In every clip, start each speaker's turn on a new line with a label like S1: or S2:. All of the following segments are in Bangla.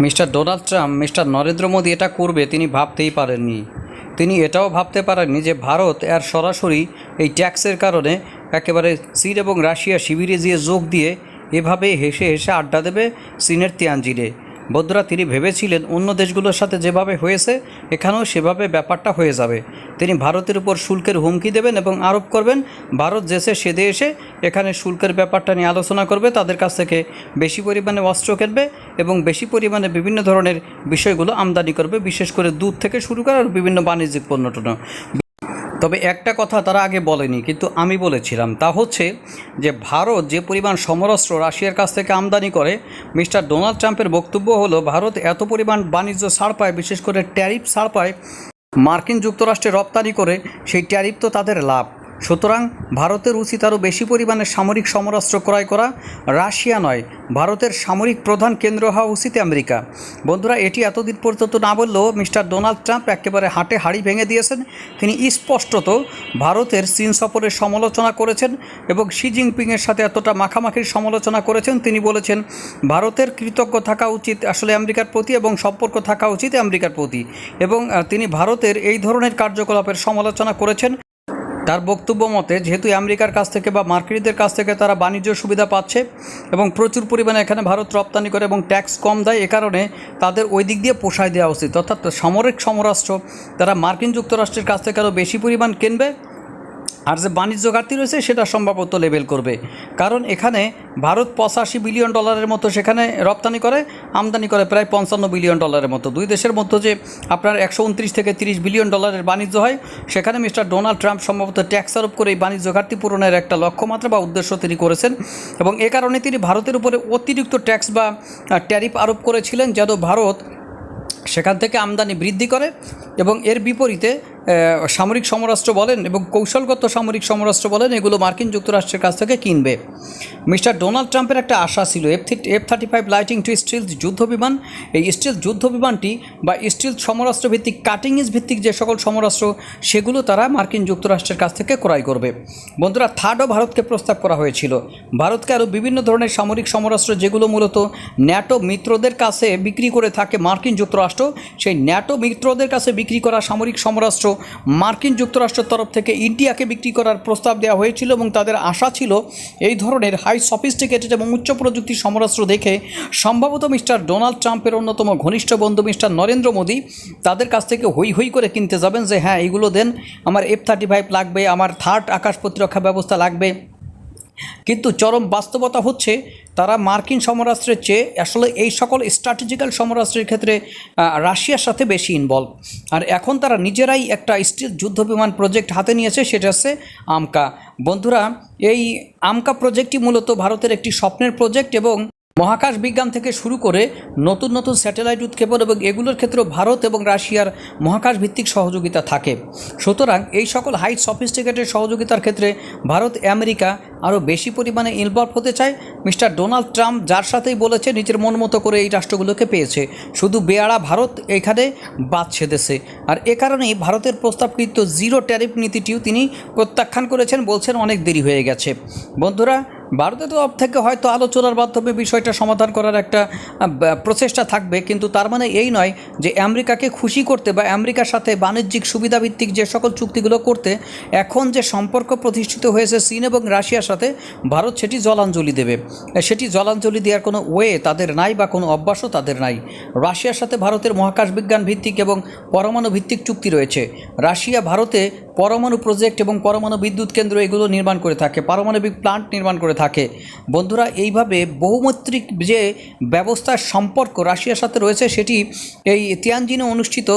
S1: Mister Donald Trump, mister Narendra Modi এটা করবে তিনি ভাবতেই পারেননি। তিনি এটাও ভাবতে পারেননি যে ভারত এর সরাসরি এই ট্যাক্সের কারণে একেবারে চীন এবং রাশিয়া শিবিরে গিয়ে যোগ দিয়ে এভাবে হেসে হেসে আড্ডা দেবে চীনের তিয়ানজিনে বন্ধুরা, তিনি ভেবেছিলেন অন্য দেশগুলোর সাথে যেভাবে হয়েছে, এখানেও সেভাবে ব্যাপারটা হয়ে যাবে। তিনি ভারতের উপর শুল্কের হুমকি দেবেন এবং আরোপ করবেন, ভারত যেসে সেদে এসে এখানে শুল্কের ব্যাপারটা নিয়ে আলোচনা করবে, তাদের কাছ থেকে বেশি পরিমাণে অস্ত্র কিনবে এবং বেশি পরিমাণে বিভিন্ন ধরনের বিষয়গুলো আমদানি করবে, বিশেষ করে দুধ থেকে শুরু করে আর বিভিন্ন বাণিজ্যিক পণ্য তবে একটা কথা তারা আগে বলেনি, কিন্তু আমি বলেছিলাম। তা হচ্ছে যে, ভারত যে পরিমাণ সমরাস্ত্র রাশিয়ার কাছ থেকে আমদানি করে, মিস্টার ডোনাল্ড ট্রাম্পের বক্তব্য হলো, ভারত এত পরিমাণ বাণিজ্য ছাড় পায়, বিশেষ করে ট্যারিফ ছাড় পায়, মার্কিন যুক্তরাষ্ট্রে রপ্তানি করে, সেই ট্যারিফ তো তাদের লাভ। সুতরাং ভারতের উচিত আরও বেশি পরিমাণে সামরিক সমরাস্ত্র ক্রয় করা। রাশিয়া নয়, ভারতের সামরিক প্রধান কেন্দ্র হওয়া উচিত আমেরিকা। বন্ধুরা, এটি এতদিন পর্যন্ত না বললেও মিস্টার ডোনাল্ড ট্রাম্প একেবারে হাটে হাড়ি ভেঙে দিয়েছেন। তিনি স্পষ্টত ভারতের চীন সফরের সমালোচনা করেছেন এবং শি জিনপিংয়ের সাথে এতটা মাখামাখির সমালোচনা করেছেন। তিনি বলেছেন, ভারতের কৃতজ্ঞ থাকা উচিত আসলে আমেরিকার প্রতি এবং সম্পর্ক থাকা উচিত আমেরিকার প্রতি। এবং তিনি ভারতের এই ধরনের কার্যকলাপের সমালোচনা করেছেন। তার বক্তব্য মতে, যেহেতু আমেরিকার কাছ থেকে বা মার্কিনীদের কাছ থেকে তারা বাণিজ্য সুবিধা পাচ্ছে এবং প্রচুর পরিমাণে এখানে ভারত রপ্তানি করে এবং ট্যাক্স কম দেয়, এ কারণে তাদের ওই দিক দিয়ে পোষায় দেওয়া উচিত। অর্থাৎ সামরিক সমরাষ্ট্র তারা মার্কিন যুক্তরাষ্ট্রের কাছ থেকে আরও বেশি পরিমাণ কিনবে আর যে বাণিজ্য ঘাটতি রয়েছে, সেটা সম্ভবত লেভেল করবে। কারণ এখানে ভারত পঁচাশি বিলিয়ন ডলারের মতো সেখানে রপ্তানি করে, আমদানি করে প্রায় পঞ্চান্ন বিলিয়ন ডলারের মতো। দুই দেশের মধ্যে যে আপনার একশো উনত্রিশ থেকে তিরিশ বিলিয়ন ডলারের বাণিজ্য হয়, সেখানে মিস্টার ডোনাল্ড ট্রাম্প সম্ভবত ট্যাক্স আরোপ করে এই বাণিজ্য ঘাটতি পূরণের একটা লক্ষ্যমাত্রা বা উদ্দেশ্য তিনি করেছেন। এবং এ কারণে তিনি ভারতের উপরে অতিরিক্ত ট্যাক্স বা ট্যারিফ আরোপ করেছিলেন, যেন ভারত সেখান থেকে আমদানি বৃদ্ধি করে এবং এর বিপরীতে সামরিক সমরাষ্ট্র বলেন এবং কৌশলগত সামরিক সমরাষ্ট্র বলেন, এগুলো মার্কিন যুক্তরাষ্ট্রের কাছ থেকে কিনবে। মিস্টার ডোনাল্ড ট্রাম্পের একটা আশা ছিল F F thirty five lightning two stealth যুদ্ধ বিমান এই স্টিল যুদ্ধ বিমানটি বা স্টিল সমরাস্ত্র ভিত্তিক কাটিং ইজ ভিত্তিক যে সকল সমরাষ্ট্র সেগুলো তারা মার্কিন যুক্তরাষ্ট্রের কাছ থেকে ক্রয় করবে। বন্ধুরা থার্ডও ভারতকে প্রস্তাব করা হয়েছিল। ভারতকে আরও বিভিন্ন ধরনের সামরিক সমরাষ্ট্র যেগুলো মূলত ন্যাটো মিত্রদের কাছে বিক্রি করে থাকে মার্কিন যুক্তরাষ্ট্র, সেই ন্যাটো মিত্রদের কাছে বিক্রি করা সামরিক সমরাস্ত্র মার্কিন যুক্তরাষ্ট্রের তরফ থেকে ইন্ডিয়াকে বিক্রি করার প্রস্তাব দেওয়া হয়েছিল এবং তাদের আশা ছিল এই ধরনের হাই সফিস্টিকেটেড এবং উচ্চ প্রযুক্তি সমরাস্ত্র দেখে সম্ভবত মিস্টার ডোনাল্ড ট্রাম্পের অন্যতম ঘনিষ্ঠ বন্ধু মিস্টার নরেন্দ্র মোদী তাদের কাছ থেকে হই হই করে কিনতে যাবেন যে হ্যাঁ এগুলো দেন, আমার এফ থার্টি ফাইভ লাগবে, আমার থার্ড আকাশ প্রতিরক্ষা ব্যবস্থা লাগবে। কিন্তু চরম বাস্তবতা হচ্ছে তারা মার্কিন সমরাষ্ট্রের চেয়ে আসলে এই সকল স্ট্র্যাটেজিক্যাল সমরাষ্ট্রের ক্ষেত্রে রাশিয়ার সাথে বেশি ইনভলভ আর এখন তারা নিজেরাই একটা স্টিল যুদ্ধ বিমান প্রজেক্ট হাতে নিয়েছে, সেটা হচ্ছে আমকা। বন্ধুরা, এই আমকা প্রজেক্টটি মূলত ভারতের একটি স্বপ্নের প্রজেক্ট এবং মহাকাশ বিজ্ঞান থেকে শুরু করে নতুন নতুন স্যাটেলাইট উৎক্ষেপণ এবং এগুলোর ক্ষেত্রেও ভারত এবং রাশিয়ার মহাকাশ ভিত্তিক সহযোগিতা থাকে। সুতরাং এই সকল হাই সফিস্টিকেটেড সহযোগিতার ক্ষেত্রে ভারত, আমেরিকা আরও বেশি পরিমাণে ইনভলভ হতে চায়। মিস্টার ডোনাল্ড ট্রাম্প যার সাথেই বলেছে, নিজের মন মতো করে এই রাষ্ট্রগুলোকে পেয়েছে। শুধু বেয়াড়া ভারত এখানে বাদ ছেদেছে। আর এ কারণেই ভারতের প্রস্তাবকৃত জিরো ট্যারিফ নীতিটিও তিনি প্রত্যাখ্যান করেছেন, বলছেন অনেক দেরি হয়ে গেছে। বন্ধুরা ভারতের তরফ থেকে হয়তো আলোচনার মাধ্যমে বিষয়টা সমাধান করার একটা প্রচেষ্টা থাকবে, কিন্তু তার মানে এই নয় যে আমেরিকাকে খুশি করতে বা আমেরিকার সাথে বাণিজ্যিক সুবিধাভিত্তিক যে সকল চুক্তিগুলো করতে, এখন যে সম্পর্ক প্রতিষ্ঠিত হয়েছে চীন এবং রাশিয়ার সাথে, ভারত সেটি জলাঞ্জলি দেবে। সেটি জলাঞ্জলি দেওয়ার কোনো ওয়ে তাদের নাই বা কোনো অভ্যাসও তাদের নাই। রাশিয়ার সাথে ভারতের মহাকাশ বিজ্ঞান ভিত্তিক এবং পরমাণু ভিত্তিক চুক্তি রয়েছে। রাশিয়া ভারতে পরমাণু প্রজেক্ট এবং পরমাণু বিদ্যুৎ কেন্দ্র এগুলো নির্মাণ করে থাকে, পারমাণবিক প্লান্ট নির্মাণ করে থাকে। বন্ধুরা, এইভাবে বহুমাত্রিক যে ব্যবস্থার সম্পর্ক রাশিয়ার সাথে রয়েছে, সেটি এই তিয়ানজিনে অনুষ্ঠিত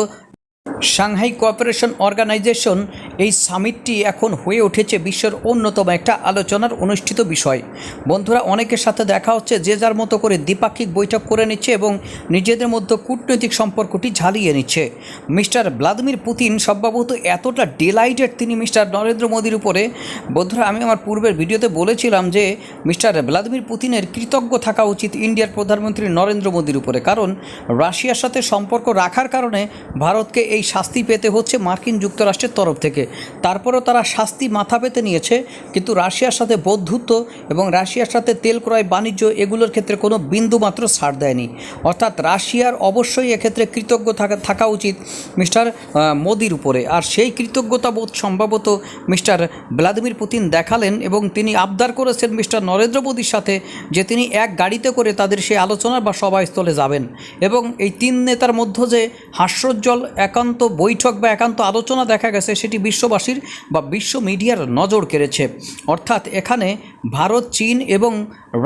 S1: সাংহাই কোঅপারেশন অর্গানাইজেশন এই সামিটটি এখন হয়ে উঠেছে বিশ্বের অন্যতম একটা আলোচনার অনুষ্ঠিত বিষয়। বন্ধুরা, অনেকের সাথে দেখা হচ্ছে, যে যার মতো করে দ্বিপাক্ষিক বৈঠক করে নিচ্ছে এবং নিজেদের মধ্যে কূটনৈতিক সম্পর্কটি ঝালিয়ে নিচ্ছে। মিস্টার ভ্লাদিমির পুতিন সম্ভবত এতটা ডিলাইটেড তিনি মিস্টার নরেন্দ্র মোদীর উপরে। বন্ধুরা, আমি আমার পূর্বের ভিডিওতে বলেছিলাম যে মিস্টার ভ্লাদিমির পুতিনের কৃতজ্ঞ থাকা উচিত ইন্ডিয়ার প্রধানমন্ত্রী নরেন্দ্র মোদীর উপরে। কারণ রাশিয়ার সাথে সম্পর্ক রাখার কারণে ভারতকে এই শাস্তি পেতে হচ্ছে মার্কিন যুক্তরাষ্ট্রের তরফ থেকে। তারপরেও তারা শাস্তি মাথা পেতে নিয়েছে, কিন্তু রাশিয়ার সাথে বন্ধুত্ব এবং রাশিয়ার সাথে তেল ক্রয় বাণিজ্য এগুলোর ক্ষেত্রে কোনো বিন্দু মাত্র ছাড় দেয়নি। অর্থাৎ রাশিয়ার অবশ্যই এক্ষেত্রে কৃতজ্ঞ থাকা থাকা উচিত মিস্টার মোদির উপরে। আর সেই কৃতজ্ঞতা বোধ সম্ভবত মিস্টার ভ্লাদিমির পুতিন দেখালেন এবং তিনি আবদার করেছেন মিস্টার নরেন্দ্র মোদীর সাথে যে তিনি এক গাড়িতে করে তাদের সেই আলোচনা বা সভাস্থলে যাবেন। এবং এই তিন নেতার মধ্য যে হাস্যোজ্জ্বল, একান্ত বৈঠক বা একান্ত আলোচনা দেখা গেছে, সেটি বিশ্ববাসীর বা বিশ্ব মিডিয়ার নজর কেড়েছে। অর্থাৎ এখানে ভারত, চীন এবং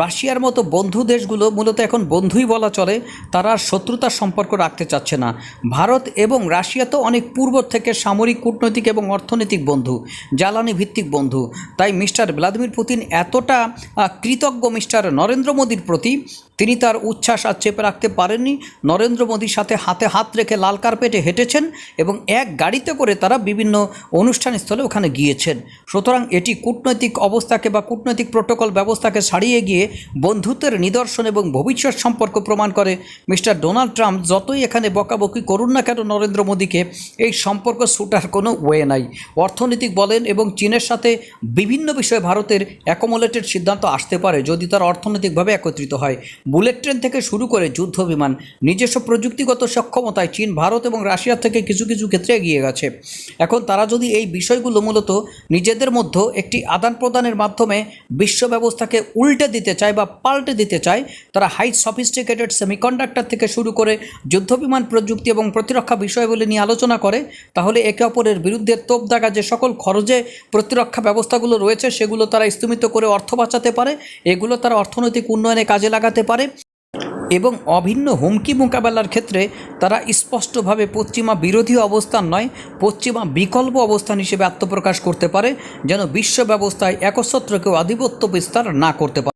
S1: রাশিয়ার মতো বন্ধু দেশগুলো মূলত এখন বন্ধুই বলা চলে, তারা শত্রুতার সম্পর্ক রাখতে চাচ্ছে না। ভারত এবং রাশিয়া তো অনেক পূর্ব থেকে সামরিক কূটনৈতিক এবং অর্থনৈতিক বন্ধু, জ্বালানি ভিত্তিক বন্ধু। তাই মিস্টার ভ্লাদিমির পুতিন এতটা কৃতজ্ঞ মিস্টার নরেন্দ্র মোদীর প্রতি তিনি তার উচ্ছ্বাস আর চেপে রাখতে পারেননি। নরেন্দ্র মোদীর সাথে হাতে হাত রেখে লাল কার্পেটে হেঁটেছেন এবং এক গাড়িতে করে তারা বিভিন্ন অনুষ্ঠান স্থলে ওখানে গিয়েছেন। সুতরাং এটি কূটনৈতিক অবস্থাকে বা কূটনৈতিক প্রোটোকল ব্যবস্থাকে ছাড়িয়ে গিয়ে বন্ধুত্বের নিদর্শন এবং ভবিষ্যৎ সম্পর্ক প্রমাণ করে। মিস্টার ডোনাল্ড ট্রাম্প যতই এখানে বকাবকি করুন না কেন নরেন্দ্র মোদীকে এই সম্পর্ক ছুটার কোনো ওয়ে নাই। অর্থনৈতিক বলেন এবং চীনের সাথে বিভিন্ন বিষয়ে ভারতের অ্যাকোমোলেটেড সিদ্ধান্ত আসতে পারে যদি তার অর্থনৈতিকভাবে একত্রিত হয়। বুলেট ট্রেন থেকে শুরু করে যুদ্ধ বিমান, নিজস্ব প্রযুক্তিগত সক্ষমতায় চীন, ভারত এবং রাশিয়ার থেকে কিছু কিছু ক্ষেত্রে এগিয়ে গেছে। এখন তারা যদি এই বিষয়গুলো মূলত নিজেদের মধ্যে একটি আদান প্রদানের মাধ্যমে বিশ্ব ব্যবস্থাকে উল্টে দিতে চায় বা পাল্টে দিতে চায়, তারা হাই সফিস্টিকেটেড সেমিকন্ডাক্টর থেকে শুরু করে যুদ্ধবিমান প্রযুক্তি এবং প্রতিরক্ষা বিষয়গুলি নিয়ে আলোচনা করে, তাহলে একে অপরের বিরুদ্ধে তোপ দাগা যে সকল খরচে প্রতিরক্ষা ব্যবস্থাগুলো রয়েছে, সেগুলো তারা স্থমিত করে অর্থ বাঁচাতে পারে, এগুলো তারা অর্থনৈতিক উন্নয়নে কাজে লাগাতে পারে এবং অভিন্ন হুমকি মোকাবেলার ক্ষেত্রে তারা স্পষ্টভাবে পশ্চিমা বিরোধী অবস্থান নয়, পশ্চিমা বিকল্প অবস্থান হিসেবে আত্মপ্রকাশ করতে পারে, যেন বিশ্ব ব্যবস্থায় একচ্ছত্র কেউ আধিপত্য বিস্তার না করতে পারে।